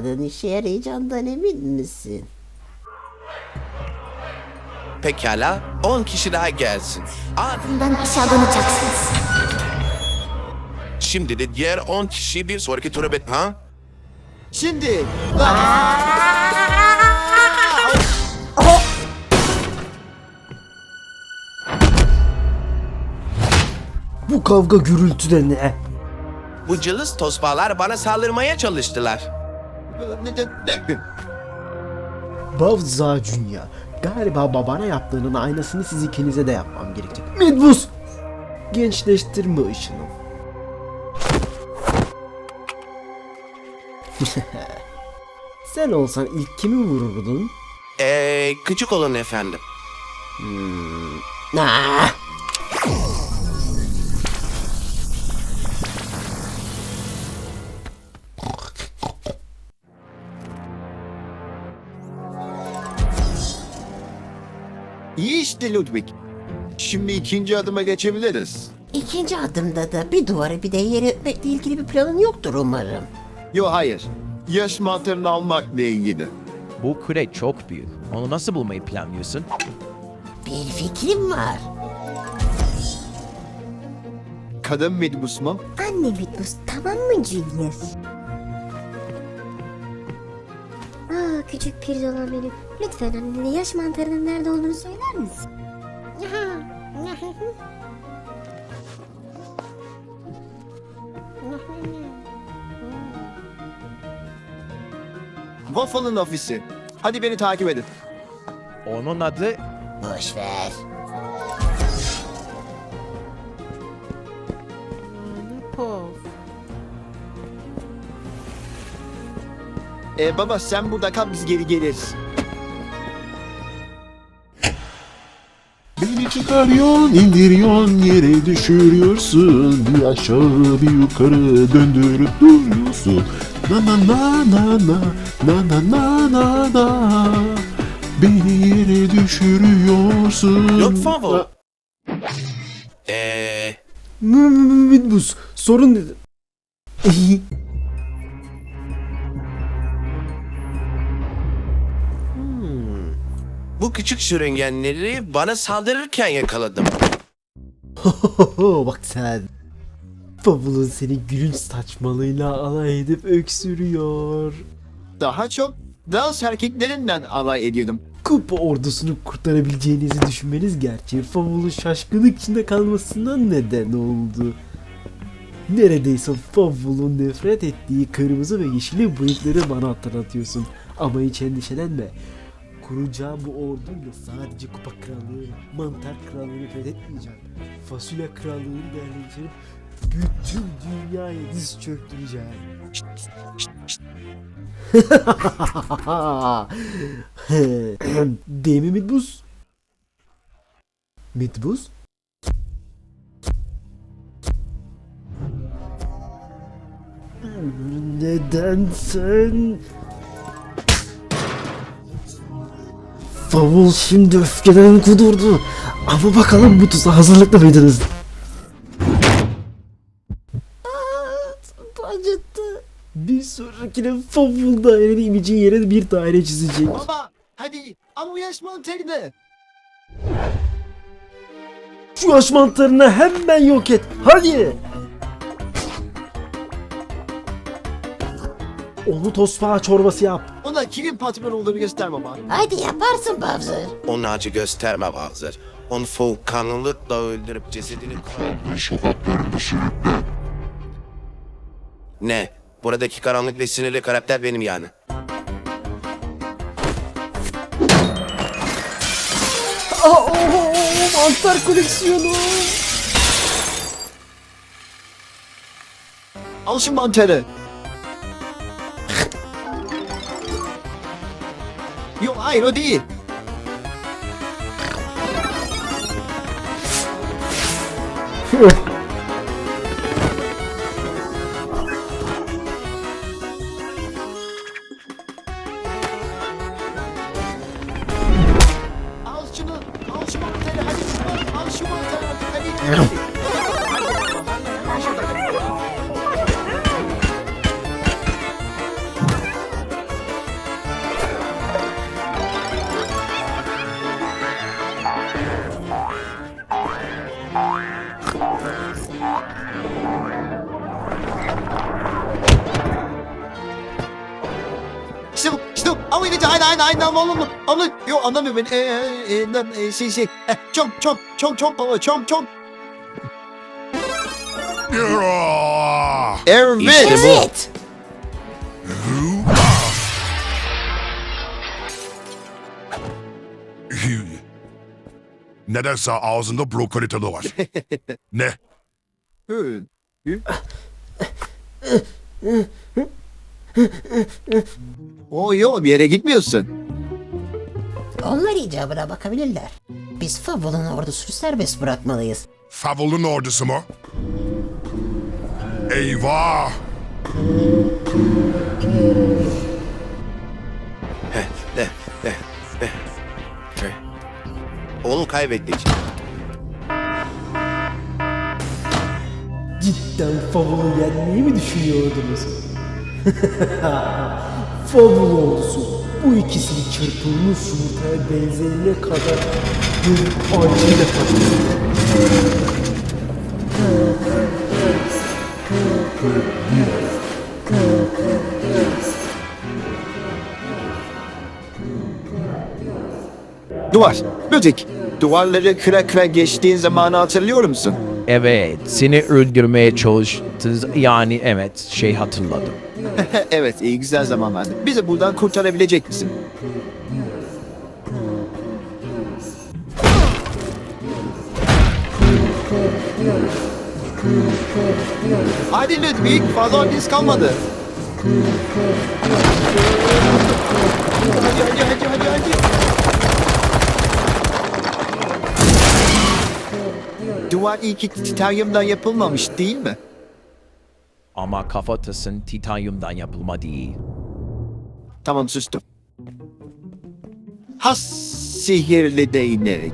yapmadığın işe yarayacağından emin misin? Pekala 10 kişi daha gelsin. Aa, Bundan aşağılanacaksınız. şimdi de diğer 10 kişi bir sonraki tura bet... Ha? Şimdi. Bu kavga gürültü de ne? Bu cılız tosbağalar bana saldırmaya çalıştılar. Bavza Junior. Galiba babana yaptığının aynısını siz ikinize de yapmam gerekecek. Midbus! Gençleştirme ışını. Sen olsan ilk kimi vururdun? Eee küçük olun efendim. Ah! İşte Ludwig. Şimdi ikinci adıma geçebiliriz. İkinci adımda da bir duvarı bir de yere öpmekle ilgili bir planın yoktur umarım. Yo hayır. Yaş mantarını almakla ilgili. Bu küre çok büyük. Onu nasıl bulmayı planlıyorsun? Bir fikrim var. Kadın midbus mu? Anne Bitbus tamam mı Julius? Küçük pirzola benim. Lütfen annene yaş mantarının nerede olduğunu söyler misin? Waffle'ın ofisi. Hadi beni takip edin. Onun adı Boş ver. Ee, baba sen burada kal biz geri geliriz. Beni çıkarıyorsun, indiriyorsun, yere düşürüyorsun. Bir aşağı bir yukarı döndürüp duruyorsun. Na na na na na, na na na na na. Beni yere düşürüyorsun. Yok favor. Eee M- m- Midbus sorun nedir? bu küçük sürüngenleri bana saldırırken yakaladım. Bak sen. Bavulun seni gülünç saçmalığıyla alay edip öksürüyor. Daha çok dans erkeklerinden alay ediyordum. Kupa ordusunu kurtarabileceğinizi düşünmeniz gerçeği Favul'un şaşkınlık içinde kalmasından neden oldu. Neredeyse Favul'un nefret ettiği kırmızı ve yeşili bıyıkları bana hatırlatıyorsun. Ama hiç endişelenme. Kuracağım bu orduyla sadece kupa krallığı, mantar krallığını fethetmeyeceğim. Fasulye krallığını değerlendirip bütün dünyaya diz çöktüreceğim. Değil mi Midbus? Midbus? Neden sen? Favul şimdi öfkeden kudurdu. Ama bakalım bu tuza hazırlıklı mıydınız? Acıttı. Bir sonrakine Favul dairenin imicin yere bir daire çizecek. Baba hadi bu yaş mantarını. Şu aş mantarını hemen yok et. Hadi. Onu tosbağa çorbası yap. Ona kimin patron olduğunu göster baba. Hadi yaparsın Bowser. Onun acı gösterme bazıları. Onu soğukkanlılıkla öldürüp cesedini Ne? Buradaki karanlık ve sinirli karakter benim yani. Aa, oho, mantar koleksiyonu. Al şu mantarı. Yok hayır o değil. Anlamıyor beni. Ee, e, e, e, şey şey. E, çok çok çok çok baba çok çok. Evet. İşte bu. Evet. Nedense ağzında brokoli tadı var. ne? Hı. Hı. O yok bir yere gitmiyorsun. Onlar icabına bakabilirler. Biz Fabul'un ordusunu serbest bırakmalıyız. Favulun ordusu mu? Eyvah! Oğlum kaybettik. Cidden Fabul'u yenmeyi mi düşünüyordunuz? Fabul ordusu bu ikisini çırpılmış yumurtaya benzerine kadar bir acıyla tabii. Duvar. Böcek. Duvarları kıra kıra geçtiğin zamanı hatırlıyor musun? Evet, seni öldürmeye çalıştı. Yani evet, şey hatırladım. evet iyi güzel zamanlardı. Bizi buradan kurtarabilecek misin? Hadi Ludwig fazla ordiniz kalmadı. Hadi hadi hadi hadi. Duvar iyi ki titanyumdan yapılmamış değil mi? Ama kafatasın titanyumdan yapılma değil. Tamam sustum. Has sihirli değnek.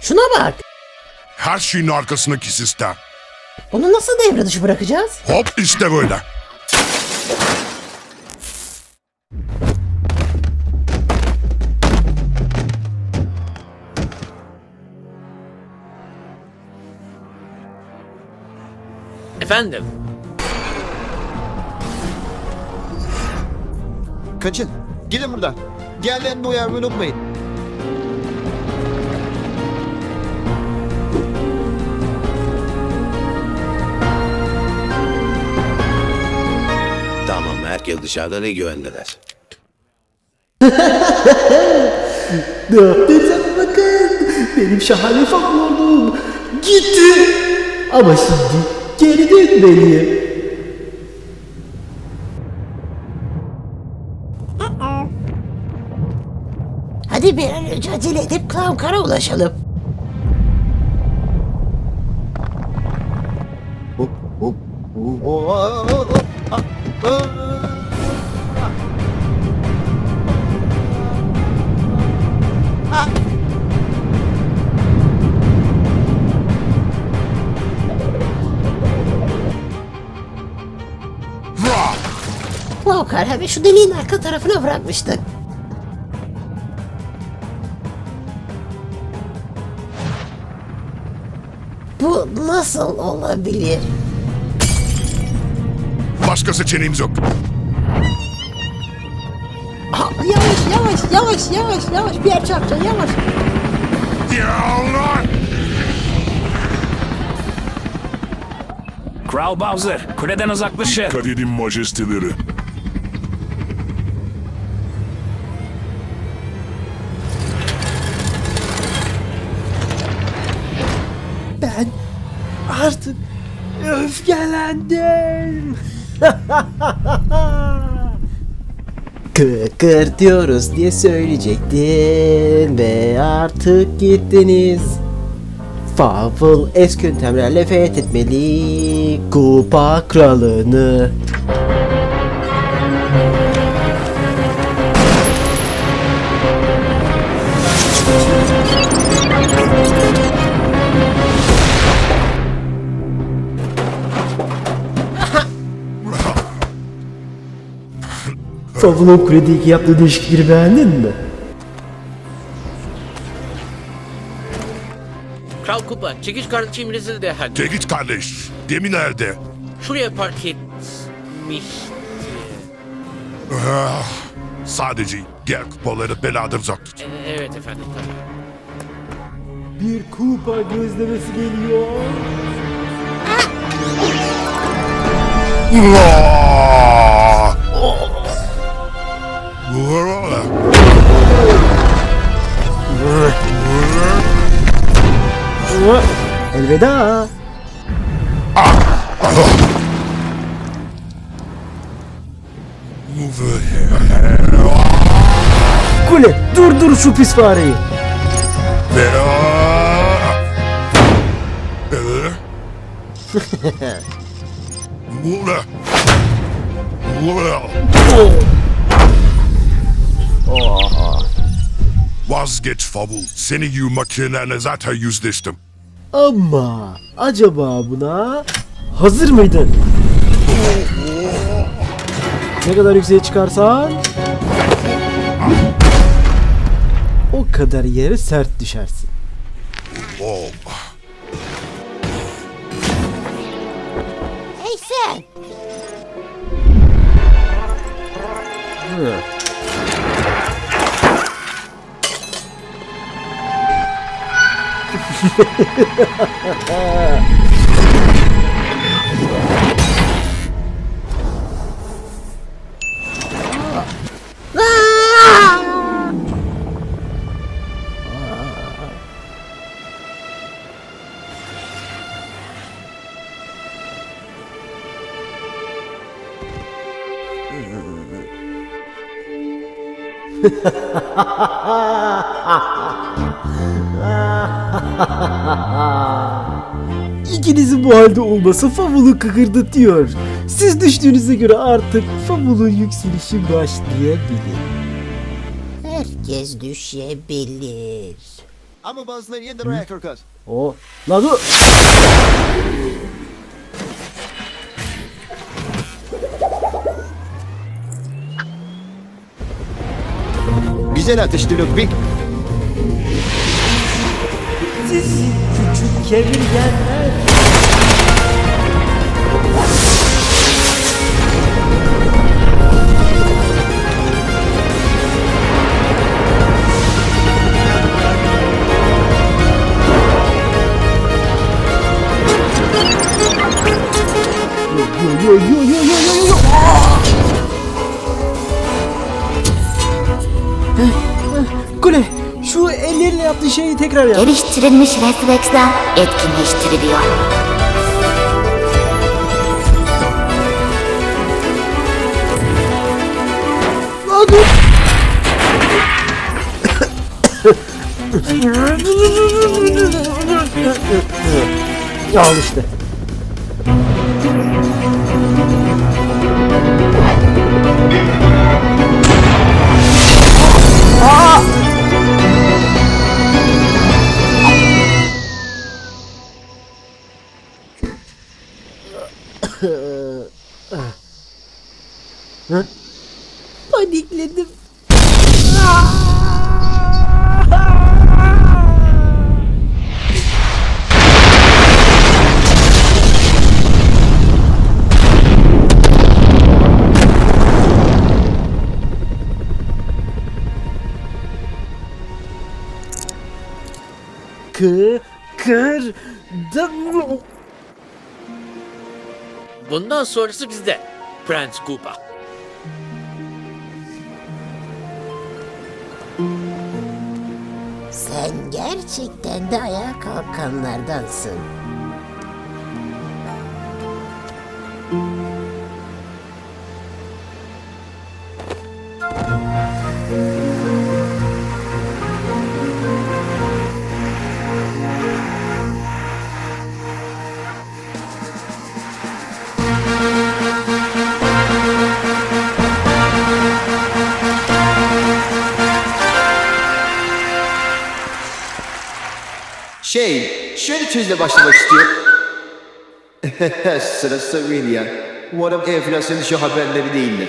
Şuna bak. Her şeyin arkasındaki sistem. Onu nasıl devre dışı bırakacağız? Hop işte böyle. Efendim? Kaçın. Gidin buradan. Diğerlerini de uyarmayı unutmayın. Tamam herkes dışarıda ne güvendeler. Denize bakın. Benim şahane Fabul ordum. Gitti. Ama şimdi geri dönmeliyim. Hadi bir an önce acele edip Klavkar'a ulaşalım. Hop hop. hop, Klavkar hemen şu deliğin arka tarafına bırakmıştık. Bu nasıl olabilir? Başka seçeneğimiz yok. Aa, yavaş yavaş yavaş yavaş yavaş bir yer çarpacak yavaş. Ya Allah! Kral Bowser, kuleden uzaklaşın. Kaderin majesteleri. Öfkelendim. Kıkır diyoruz diye söyleyecektin ve artık gittiniz. Fable eski yöntemlerle fethetmeli kupa kralını. Favulun kuledeki yaptığı değişiklikleri beğendin mi? Kral Kupa, çekiç kardeşim rezildi hadi. Çekiç kardeş. Gemi nerede? Şuraya park etmiş. Ah, sadece gel kupaları beladır uzak tut. Ee, evet efendim tabii. Bir kupa gözlemesi geliyor. Ah! Elveda. Kule dur dur şu pis fareyi. Vazgeç Favul. Seni makinelerle zaten yüzleştim. Ama acaba buna hazır mıydın? Ne kadar yükseğe çıkarsan o kadar yere sert düşersin. Oh. Hey sen. Ha ha ha ha ha! İkinizin bu halde olması Favul'u kıkırdatıyor. Siz düştüğünüze göre artık Favul'un yükselişi başlayabilir. Herkes düşebilir. Ama bazıları yeniden ayağa kalkar. O, la dur. Güzel atıştı Ludwig. Siz küçük kemirgenler. Şeyi tekrar yap. Geliştirilmiş refleksler etkinleştiriliyor. Al işte. Panikledim. Kı kır da Bundan sonrası bizde. Prens Kupa. Sen gerçekten de ayağa kalkanlardansın. Şey, şöyle sözle başlamak istiyor. Sırası William. Adam enflasyon dışı haberleri değildir.